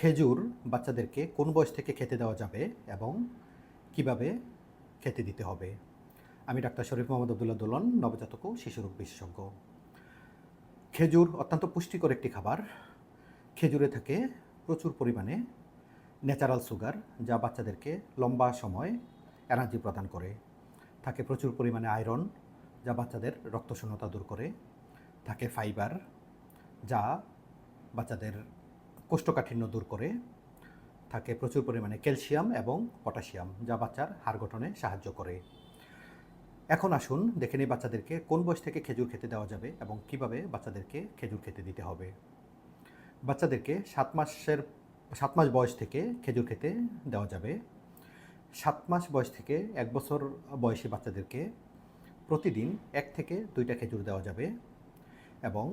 খেজুর বাচ্চাদেরকে কোন বয়স থেকে খেতে দেওয়া যাবে এবং কীভাবে খেতে দিতে হবে? আমি ডাক্তার শরীফ মোহাম্মদ আবদুল্লাহ দোলন, নবজাতক ও শিশুরোগ বিশেষজ্ঞ। খেজুর অত্যন্ত পুষ্টিকর একটি খাবার। খেজুরে থাকে প্রচুর পরিমাণে ন্যাচারাল সুগার যা বাচ্চাদেরকে লম্বা সময় এনার্জি প্রদান করে। থাকে প্রচুর পরিমাণে আয়রন যা বাচ্চাদের রক্তশূন্যতা দূর করে। থাকে ফাইবার যা বাচ্চাদের কোষ্ঠকাঠিন্য দূর করে। থাকে প্রচুর পরিমাণে ক্যালসিয়াম এবং পটাশিয়াম, যা বাচ্চার হাড় গঠনে সাহায্য করে। এখন আসুন দেখে নিই বাচ্চাদেরকে কোন বয়স থেকে খেজুর খেতে দেওয়া যাবে এবং কীভাবে বাচ্চাদেরকে খেজুর খেতে দিতে হবে। বাচ্চাদেরকে সাত মাসের, সাত মাস বয়স থেকে খেজুর খেতে দেওয়া যাবে। সাত মাস বয়স থেকে এক বছর বয়সী বাচ্চাদেরকে প্রতিদিন এক থেকে দুইটা খেজুর দেওয়া যাবে এবং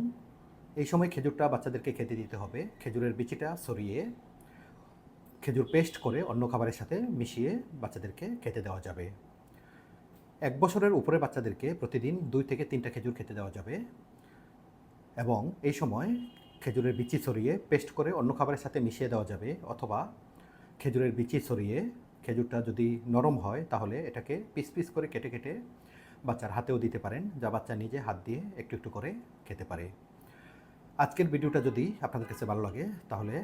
এই সময় খেজুরটা বাচ্চাদেরকে খেতে দিতে হবে। খেজুরের বিচিটা সরিয়ে, খেজুর পেস্ট করে অন্য খাবারের সাথে মিশিয়ে বাচ্চাদেরকে খেতে দেওয়া যাবে। এক বছরের উপরে বাচ্চাদেরকে প্রতিদিন দুই থেকে তিনটা খেজুর খেতে দেওয়া যাবে এবং এই সময় খেজুরের বিচি সরিয়ে পেস্ট করে অন্য খাবারের সাথে মিশিয়ে দেওয়া যাবে অথবা খেজুরের বিচি সরিয়ে খেজুরটা যদি নরম হয় তাহলে এটাকে পিস পিস করে কেটে কেটে বাচ্চার হাতেও দিতে পারেন। যা বাচ্চা নিজে হাত দিয়ে একটু একটু করে খেতে পারে। আজকের ভিডিওটা যদি আপনাদের কাছে ভালো লাগে, তাহলে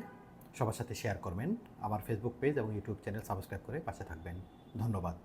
সবার সাথে শেয়ার করবেন। আমার ফেসবুক পেজ এবং ইউটিউব চ্যানেল সাবস্ক্রাইব করে পাশে থাকবেন। ধন্যবাদ।